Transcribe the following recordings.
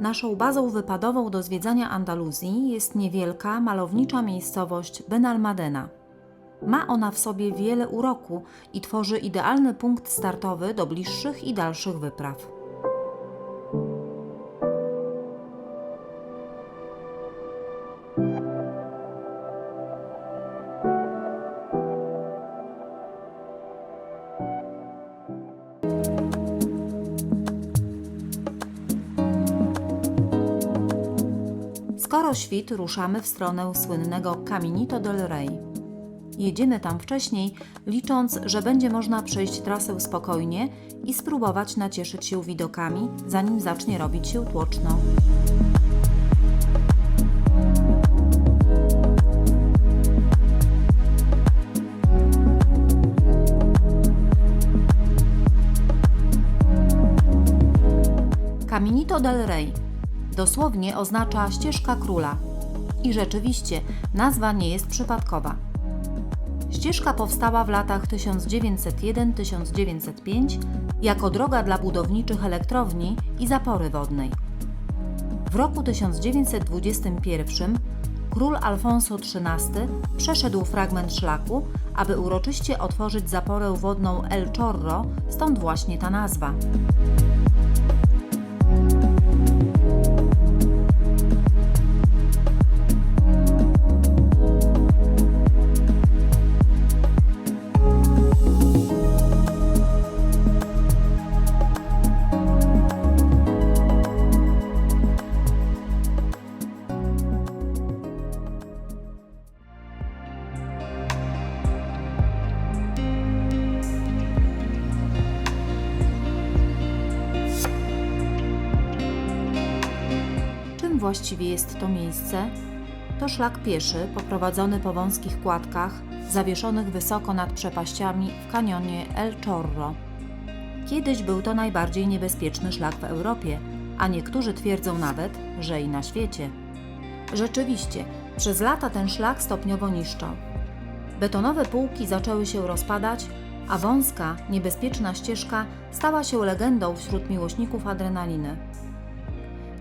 Naszą bazą wypadową do zwiedzania Andaluzji jest niewielka, malownicza miejscowość Benalmadena. Ma ona w sobie wiele uroku i tworzy idealny punkt startowy do bliższych i dalszych wypraw. Skoro świt, ruszamy w stronę słynnego Caminito del Rey. Jedziemy tam wcześniej, licząc, że będzie można przejść trasę spokojnie i spróbować nacieszyć się widokami, zanim zacznie robić się tłoczno. Caminito del Rey dosłownie oznacza ścieżka króla. I rzeczywiście, nazwa nie jest przypadkowa. Ścieżka powstała w latach 1901-1905 jako droga dla budowniczych elektrowni i zapory wodnej. W roku 1921 król Alfonso XIII przeszedł fragment szlaku, aby uroczyście otworzyć zaporę wodną El Chorro, stąd właśnie ta nazwa. Właściwie jest to miejsce? To szlak pieszy poprowadzony po wąskich kładkach, zawieszonych wysoko nad przepaściami w kanionie El Chorro. Kiedyś był to najbardziej niebezpieczny szlak w Europie, a niektórzy twierdzą nawet, że i na świecie. Rzeczywiście, przez lata ten szlak stopniowo niszczał. Betonowe półki zaczęły się rozpadać, a wąska, niebezpieczna ścieżka stała się legendą wśród miłośników adrenaliny.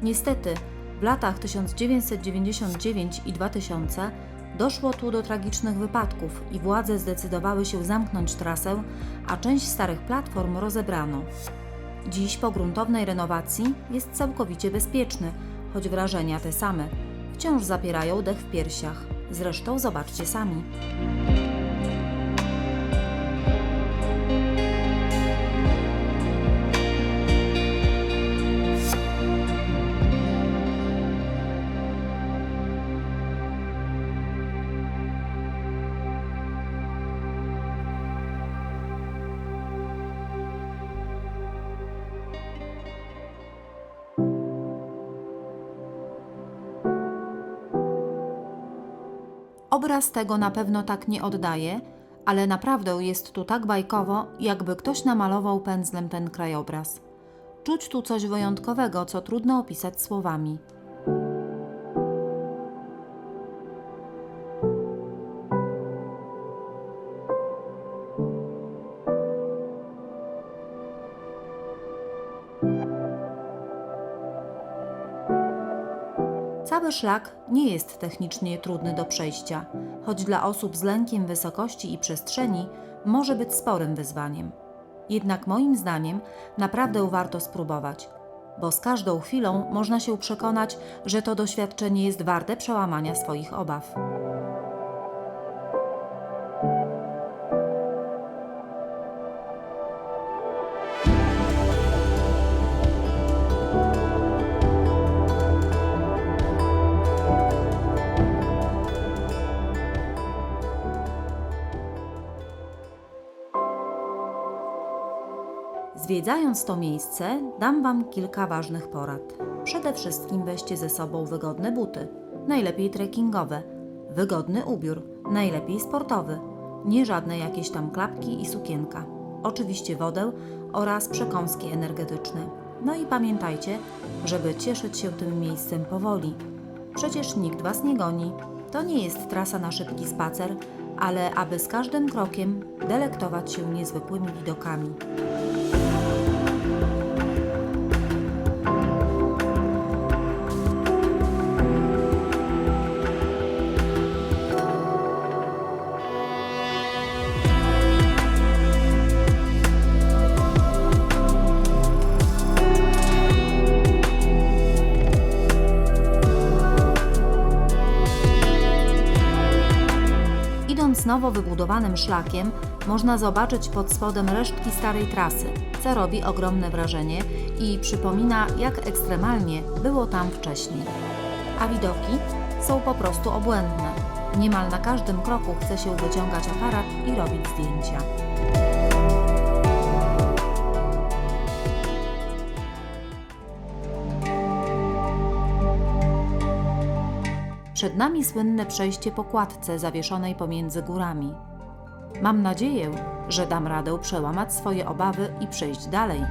Niestety, w latach 1999 i 2000 doszło tu do tragicznych wypadków i władze zdecydowały się zamknąć trasę, a część starych platform rozebrano. Dziś po gruntownej renowacji jest całkowicie bezpieczny, choć wrażenia te same. Wciąż zapierają dech w piersiach. Zresztą zobaczcie sami. Obraz tego na pewno tak nie oddaje, ale naprawdę jest tu tak bajkowo, jakby ktoś namalował pędzlem ten krajobraz. Czuć tu coś wyjątkowego, co trudno opisać słowami. Cały szlak nie jest technicznie trudny do przejścia, choć dla osób z lękiem wysokości i przestrzeni może być sporym wyzwaniem. Jednak moim zdaniem naprawdę warto spróbować, bo z każdą chwilą można się przekonać, że to doświadczenie jest warte przełamania swoich obaw. Zwiedzając to miejsce, dam Wam kilka ważnych porad. Przede wszystkim weźcie ze sobą wygodne buty, najlepiej trekkingowe, wygodny ubiór, najlepiej sportowy, nie żadne jakieś tam klapki i sukienka. Oczywiście wodę oraz przekąski energetyczne. No i pamiętajcie, żeby cieszyć się tym miejscem powoli. Przecież nikt Was nie goni. To nie jest trasa na szybki spacer, ale aby z każdym krokiem delektować się niezwykłymi widokami. Nowo wybudowanym szlakiem można zobaczyć pod spodem resztki starej trasy, co robi ogromne wrażenie i przypomina, jak ekstremalnie było tam wcześniej. A widoki są po prostu obłędne. Niemal na każdym kroku chce się wyciągać aparat i robić zdjęcia. Przed nami słynne przejście po kładce zawieszonej pomiędzy górami. Mam nadzieję, że dam radę przełamać swoje obawy i przejść dalej.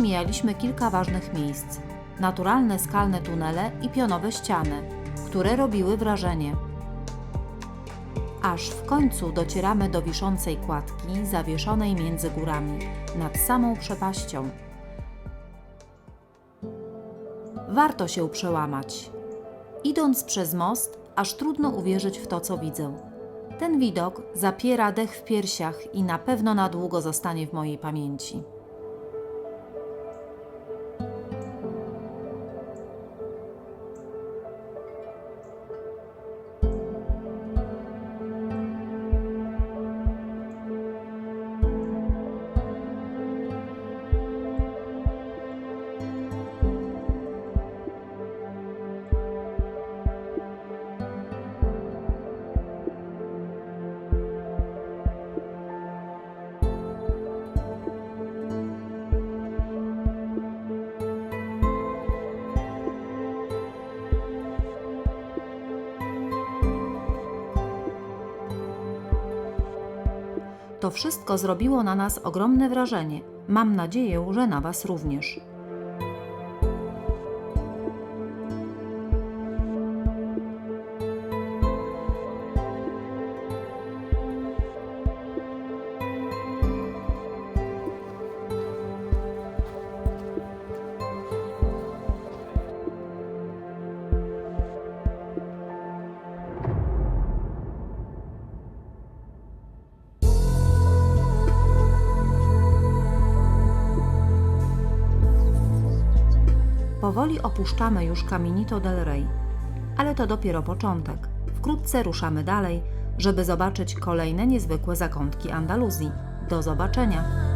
Mijaliśmy kilka ważnych miejsc: naturalne skalne tunele i pionowe ściany, które robiły wrażenie. Aż w końcu docieramy do wiszącej kładki zawieszonej między górami, nad samą przepaścią. Warto się przełamać. Idąc przez most, aż trudno uwierzyć w to, co widzę. Ten widok zapiera dech w piersiach i na pewno na długo zostanie w mojej pamięci. To wszystko zrobiło na nas ogromne wrażenie. Mam nadzieję, że na Was również. Powoli opuszczamy już Caminito del Rey, ale to dopiero początek. Wkrótce ruszamy dalej, żeby zobaczyć kolejne niezwykłe zakątki Andaluzji. Do zobaczenia!